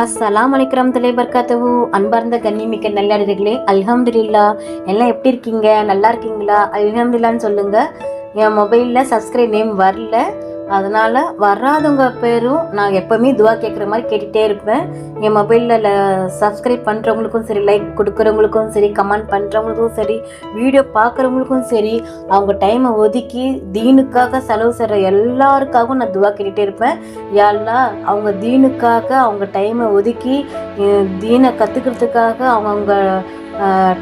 அஸ்ஸலாம் அலைக்ரம் தலை பர்காத்தவு அன்பார்ந்த கண்ணிமிக்க நல்லடிகளே அல்ஹம்துலில்லா. எல்லாம் எப்படி இருக்கீங்க? நல்லா இருக்கீங்களா? அல்ஹம்துல்லான்னு சொல்லுங்க. என் மொபைலில் சப்ஸ்கிரைப் நேம் வரல. அதனால் வராதவங்க பேரும் நான் எப்போவுமே துவா கேட்குற மாதிரி கேட்டுகிட்டே இருப்பேன். என் மொபைலில் சப்ஸ்கிரைப் பண்ணுறவங்களுக்கும் சரி லைக் கொடுக்குறவங்களுக்கும் சரி கமெண்ட் பண்ணுறவங்களுக்கும் சரி வீடியோ பார்க்குறவங்களுக்கும் சரி அவங்க டைமை ஒதுக்கி தீனுக்காக செலவு செய்கிற எல்லாருக்காகவும் நான் துவா கேட்டுகிட்டே இருப்பேன். யாழ்லா அவங்க தீனுக்காக அவங்க டைமை ஒதுக்கி தீனை கற்றுக்கிறதுக்காக அவங்கவுங்க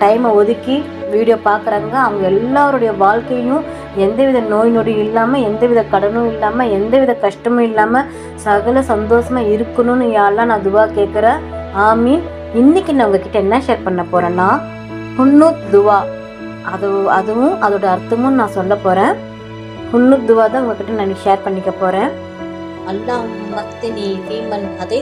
டைமை ஒதுக்கி வீடியோ பார்க்குறாங்க. அவங்க எல்லோருடைய வாழ்க்கையும் எந்தவித நோய் நொடியும் இல்லாமல் எந்தவித கடனும் இல்லாமல் எந்தவித கஷ்டமும் இல்லாமல் சகல சந்தோஷமாக இருக்கணும்னு யாரெல்லாம் நான் துவா கேட்குறேன்? ஆமி இன்றைக்கி நான் உங்ககிட்ட என்ன ஷேர் பண்ண போகிறேன்னா ஹுன்னுத் துவா. அது அதுவும் அதோட அர்த்தமும் நான் சொல்ல போகிறேன் ஹுன்னுத் துவா தான் உங்ககிட்ட நான் ஷேர் பண்ணிக்க போகிறேன் அல்லாஹ் மக்தினி ஃபீமன் அதை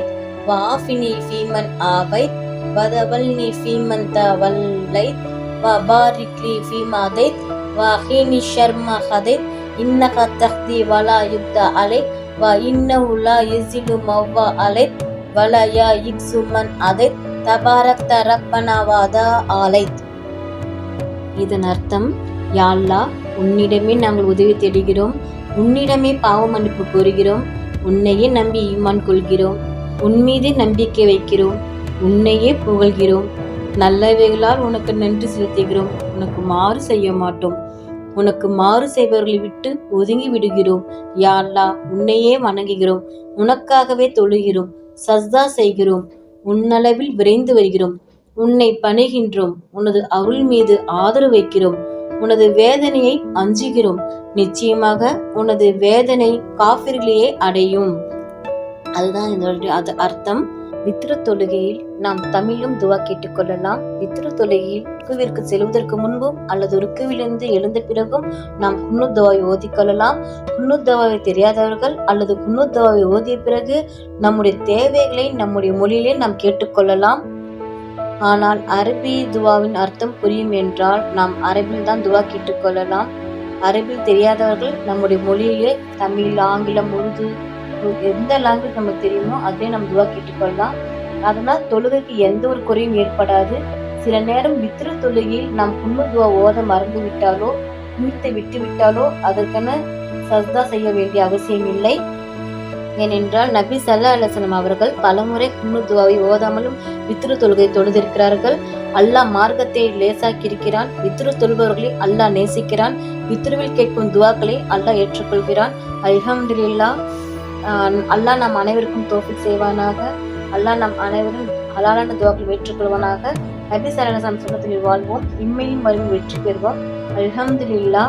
வாஃபினி ஃபீமன் ஆபை آويت وتولني فيمن توليت وبارك لي فيما هديت وقني شر ما هديت إنك تهدي ولا يهدى عليك وإنه لا يزل موى عليك ولا يئس من هديت تباركت ربنا ودا عليت இதன் அர்த்தம் யாழ்லா உன்னிடமே நாங்கள் உதவி தேடுகிறோம் உன்னிடமே பாவ மன்னிப்பு கோருகிறோம் உன்னையே நம்பி ஈமான் கொள்கிறோம் உன் மீது நம்பிக்கை வைக்கிறோம் உன்னையே புகழ்கிறோம். நல்லவைகளால் உனக்கு நன்றி செலுத்துகிறோம். உனக்கு மாறு செய்ய மாட்டோம். உனக்கு மாறு செய்பவர்களை விட்டு ஒதுங்கி விடுகிறோம். யா உன்னையே வணங்குகிறோம். உனக்காகவே தொழுகிறோம். சஸ்தா செய்கிறோம். உன்னளவில் விரைந்து வருகிறோம். உன்னை பணிகின்றோம். உனது அருள் மீது ஆதரவு வைக்கிறோம். உனது வேதனையை அஞ்சுகிறோம். நிச்சயமாக உனது வேதனை காஃபிர்களையே அடையும். அதுதான் இதனுடைய அது அர்த்தம். வித்திர தொழுகையில் நாம் தமிழும் துவா கேட்டுக்கொள்ளலாம் வித்திர தொழுகையில் ருக்குவிற்கு செல்வதற்கு முன்பும் அல்லது ருக்குவிலிருந்து எழுந்த பிறகும் நாம் குன்னு துவாவை ஓதிக்கொள்ளலாம் குன்னு துவாவை தெரியாதவர்கள் அல்லது குன்னு துவாவை ஓதிய பிறகு நம்முடைய தேவைகளை நம்முடைய மொழியிலே நாம் கேட்டுக்கொள்ளலாம் ஆனால் அரபி துவாவின் அர்த்தம் புரியும் என்றால் நாம் அரபில் தான் துவா கேட்டுக்கொள்ளலாம் அரபில் தெரியாதவர்கள் நம்முடைய மொழியிலே தமிழ் ஆங்கிலம் உருது எந்த லாங்குவேஜ் நமக்கு தெரியுமோ அதே நம்ம துவா கேட்டுக்கொள்ளலாம். அதனால் தொழுகைக்கு எந்த ஒரு குறையும் ஏற்படாது. சில நேரம் வித்திரு தொழுகையில் நாம் குன்னு துவா ஓத மறந்து விட்டாலோ நிமித்தை விட்டு விட்டாலோ அதற்கென சஸ்தா செய்ய வேண்டிய அவசியம் இல்லை. ஏனென்றால் நபி சல்லா அலுவலம் அவர்கள் பலமுறை குன்னு துவாவை ஓதாமலும் வித்திரு தொழுகை தொழுதிருக்கிறார்கள். அல்லாஹ் மார்க்கத்தை லேசாக்கியிருக்கிறான். வித்திரு தொழுபவர்களை அல்லாஹ் நேசிக்கிறான். வித்திருவில் கேட்கும் துவாக்களை அல்லாஹ் ஏற்றுக்கொள்கிறான். அல்ஹம்துல்லா அல்லாஹ் நம் அனைவருக்கும் தோஃபிக் செய்வானாக. அல்லாஹ் நம் அனைவரும் ஹலாலான துவாக்கள் ஏற்றுக்கொள்வானாக. நபி சரணசம் சொன்னத்தில் வாழ்வோம். இம்மையும் வரும் வெற்றி பெறுவோம். அல்ஹம்துலில்லா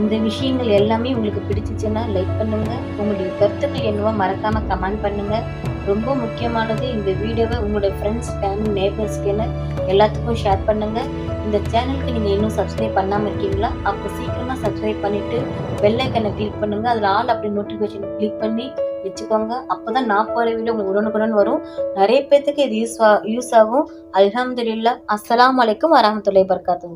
இந்த விஷயங்கள் எல்லாமே உங்களுக்கு பிடிச்சிச்சுன்னா லைக் பண்ணுங்க. உங்களுடைய கருத்துக்கள் என்னவோ மறக்காம கமெண்ட் பண்ணுங்க. ரொம்ப முக்கியமானது இந்த வீடியோவை உங்களுடைய ஃப்ரெண்ட்ஸ் ஃபேமிலி நேபர்ஸ்க்குன்னு எல்லாத்துக்கும் ஷேர் பண்ணுங்கள் இந்த சேனலுக்கு நீங்கள் இன்னும் சப்ஸ்கிரைப் பண்ணாமல் இருக்கீங்களா? அப்போ சீக்கிரமாக சப்ஸ்கிரைப் பண்ணிவிட்டு பெல் கிளிக் பண்ணுங்கள் அதில் ஆல் அப்படி நோட்டிஃபிகேஷன் கிளிக் பண்ணி வச்சுக்கோங்க. அப்போ தான் நான் போகிற வீடியோ உங்களுக்கு உடனுக்குடன் வரும். நிறைய பேர்த்துக்கு இது யூஸ் யூஸ் ஆகும். அலமதுல்லா அஸ்லாம் அலைக்கும் வரஹ்மத்துல்லாஹி பர்காத்து